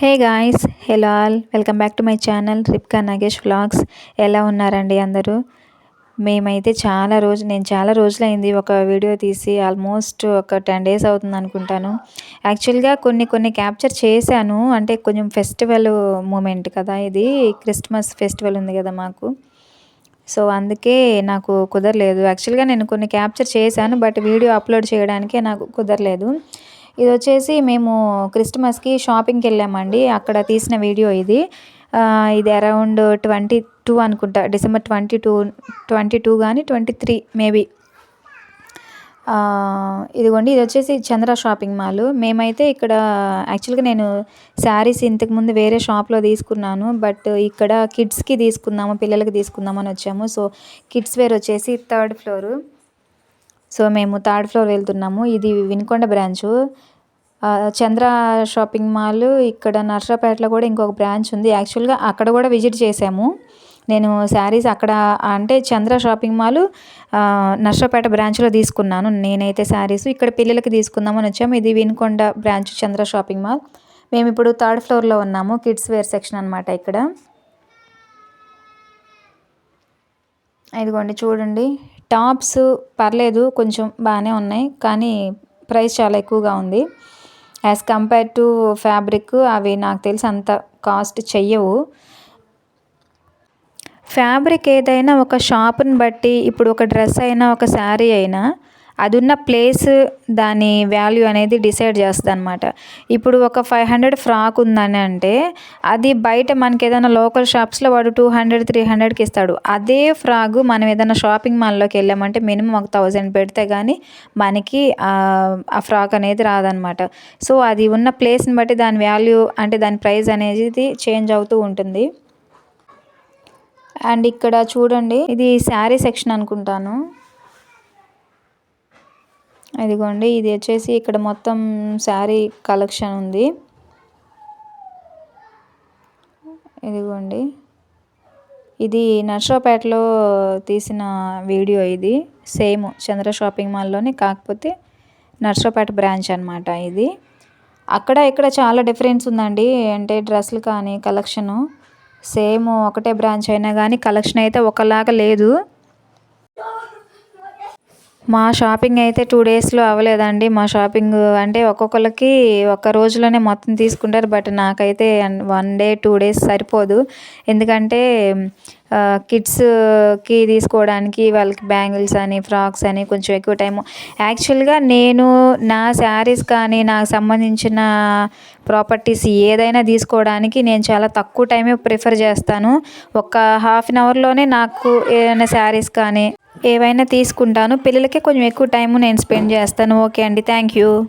Hey guys hello all welcome back to my channel Ripka Nagesh vlogs. ఎలా ఉన్నారండి అందరూ? మేమైతే చాలా రోజు నేను చాలా రోజులైంది ఒక వీడియో తీసి ఆల్మోస్ట్ ఒక టెన్ డేస్ అవుతుంది అనుకుంటాను. యాక్చువల్గా కొన్ని కొన్ని క్యాప్చర్ చేశాను. అంటే కొంచెం ఫెస్టివల్ మూమెంట్ కదా ఇది. క్రిస్మస్ ఫెస్టివల్ ఉంది కదా మాకు. సో అందుకే నాకు కుదరలేదు. యాక్చువల్గా నేను కొన్ని క్యాప్చర్ చేశాను బట్ వీడియో అప్లోడ్ చేయడానికే నాకు కుదరలేదు. ఇది వచ్చేసి మేము క్రిస్మస్కి షాపింగ్కి వెళ్ళామండి. అక్కడ తీసిన వీడియో ఇది. ఇది అరౌండ్ ట్వంటీ టూ అనుకుంటా. December twenty two twenty two కానీ ట్వంటీ త్రీ మేబీ. ఇదిగోండి ఇది వచ్చేసి చంద్ర షాపింగ్ మాల్. మేమైతే ఇక్కడ యాక్చువల్గా నేను శారీస్ ఇంతకుముందు వేరే షాప్లో తీసుకున్నాను. బట్ ఇక్కడ కిడ్స్కి తీసుకుందాము పిల్లలకి తీసుకుందామని వచ్చాము. సో కిడ్స్ వేర్ వచ్చేసి థర్డ్ ఫ్లోరు. సో మేము థర్డ్ ఫ్లోర్ వెళ్తున్నాము. ఇది Vinukonda branch. Chandra shopping mall ఇక్కడ నర్సరాపేటలో కూడా ఇంకొక బ్రాంచ్ ఉంది. యాక్చువల్గా అక్కడ కూడా విజిట్ చేసాము నేను శారీస్ అక్కడ అంటే చంద్ర షాపింగ్ మాల్ నర్సరాపేట బ్రాంచ్లో తీసుకున్నాను. నేనైతే శారీస్ ఇక్కడ పిల్లలకి తీసుకుందామని వచ్చాము. ఇది Vinukonda branch Chandra shopping mall. మేము ఇప్పుడు థర్డ్ ఫ్లోర్లో ఉన్నాము. కిడ్స్ వేర్ సెక్షన్ అనమాట ఇక్కడ. ఇదిగోండి చూడండి. టాప్స్ పర్లేదు కొంచెం బాగానే ఉన్నాయి కానీ ప్రైస్ చాలా ఎక్కువగా ఉంది. యాజ్ కంపేర్ టు ఫ్యాబ్రిక్ అవి నాకు తెలిసి అంత కాస్ట్ చెయ్యవు. ఫ్యాబ్రిక్ ఏదైనా ఒక షాప్ని బట్టి ఇప్పుడు ఒక డ్రెస్ అయినా ఒక శారీ అయినా అది ఉన్న ప్లేస్ దాని వాల్యూ అనేది డిసైడ్ చేస్తుంది అనమాట ఇప్పుడు ఒక ఫైవ్ హండ్రెడ్ ఫ్రాక్ ఉందని అంటే అది బయట మనకి ఏదైనా లోకల్ షాప్స్లో వాడు టూ హండ్రెడ్ త్రీ హండ్రెడ్కి ఇస్తాడు. అదే ఫ్రాక్ మనం ఏదైనా షాపింగ్ మాల్లోకి వెళ్ళామంటే మినిమం ఒక థౌజండ్ పెడితే కానీ మనకి ఆ ఫ్రాక్ అనేది రాదనమాట సో అది ఉన్న ప్లేస్ని బట్టి దాని వాల్యూ అంటే దాని ప్రైస్ అనేది చేంజ్ అవుతూ ఉంటుంది. అండ్ ఇక్కడ చూడండి ఇది శారీ సెక్షన్ అనుకుంటాను. ఇదిగోండి ఇది వచ్చేసి ఇక్కడ మొత్తం శారీ కలెక్షన్ ఉంది. ఇదిగోండి. ఇది నర్సరాపేటలో తీసిన వీడియో ఇది. సేమ్ చంద్ర షాపింగ్ మాల్లోనే కాకపోతే నర్సరాపేట బ్రాంచ్ అనమాట ఇది. అక్కడ ఇక్కడ చాలా డిఫరెన్స్ ఉందండి. అంటే డ్రెస్సులు కానీ కలెక్షను సేమ్ ఒకటే బ్రాంచ్ అయినా కానీ కలెక్షన్ అయితే ఒకలాగా లేదు. మా షాపింగ్ అయితే టూ డేస్లో అవ్వలేదండి. మా షాపింగ్ అంటే ఒక్కొక్కరికి ఒక్క రోజులోనే మొత్తం తీసుకుంటారు. బట్ నాకైతే వన్ డే టూ డేస్ సరిపోదు. ఎందుకంటే కిడ్స్కి తీసుకోవడానికి వాళ్ళకి బ్యాంగిల్స్ అని ఫ్రాక్స్ అని కొంచెం ఎక్కువ టైము యాక్చువల్గా నేను నా శారీస్ కానీ నాకు సంబంధించిన ప్రాపర్టీస్ ఏదైనా తీసుకోవడానికి నేను చాలా తక్కువ టైమే ప్రిఫర్ చేస్తాను. ఒక హాఫ్ అన్ అవర్లోనే నాకు ఏదైనా శారీస్ కానీ ఏవైనా తీసుకుంటాను. పిల్లలకి కొంచెం ఎక్కువ టైం నేను స్పెండ్ చేస్తాను. ఓకే అండి. Thank you.